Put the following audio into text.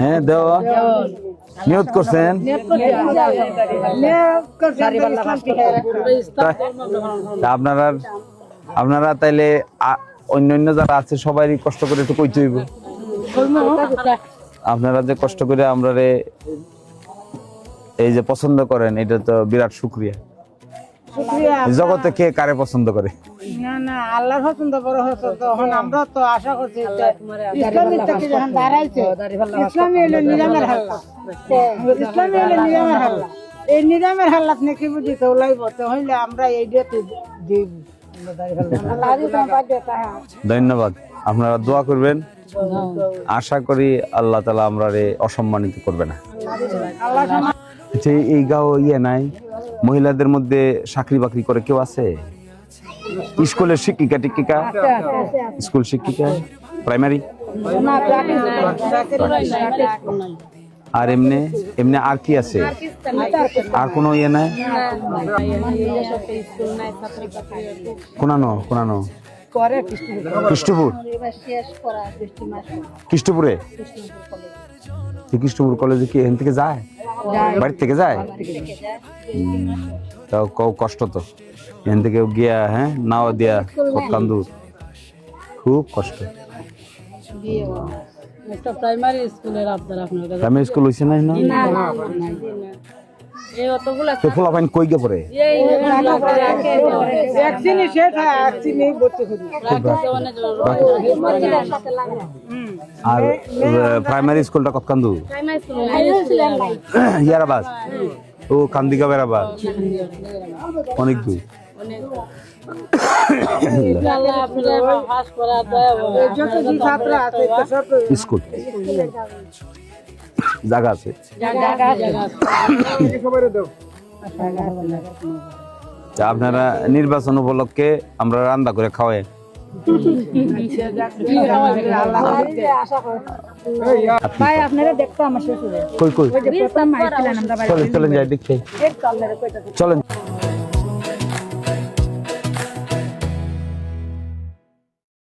হ্যাঁ দেওয়া। নিয়ত করছেন আপনারা আপনারা তাইলে অন্য অন্য যারা আছে সবাই কষ্ট করে একটু কইতে হইব। আপনারা যে কষ্ট করে আমরা এই যে পছন্দ করেন, এটা তো বিরাট শুক্রিয়া। জগতে কে কারে পছন্দ করে? না না আল্লাহর পছন্দ বড় হতো তখন আমরা তো আশা করছি থেকে যখন দাঁড়াইছে ইসলামী হলো নিজামের হাল্লা। ইসলামী হলো নিজামের হাল্লা। এই নিজামের হাল্লাত নাকি বুঝি তো লাইব তো হইলে আমরা এই ডেতে দিব ধন্যবাদ। আপনারা দোয়া করবেন। আশা করি আল্লাহ তালা আমরা অসম্মানিত করবে না। আচ্ছা, এই গাও ইয়ে নাই? মহিলাদের মধ্যে চাকরি বাকরি করে কেউ আছে? স্কুলের শিক্ষিকা, টিক্ষিকা? স্কুল শিক্ষিকা? প্রাইমারি আর এমনি এমনি আর কি আছে? আর কোনো ইয়ে নাই? কোনানো কোনানো? কৃষ্ণপুর? কৃষ্ণপুরে? কৃষ্ণপুর কলেজে কি এখান থেকে যায়? বাড়ি থেকে যায়? তাও কও কষ্ট তো। এখান থেকে গিয়া হ্যাঁ নাও দিয়া কান্দুর খুব কষ্ট। প্রাইমারি স্কুলের আপনার আপনার কাছে। স্কুল হয়েছে না? তো ফোলা পাইন কই গে পরে হয় আর প্রাইমারি স্কুলটা কত কান্দু? প্রাইমারি ও কান্দিকা বেড়াবাদ অনেক দূর। স্কুল। জায়গা আছে। আপনারা নির্বাচন উপলক্ষে আমরা রান্না করে খাওয়াই। চলেন যাই দেখতে চলেন।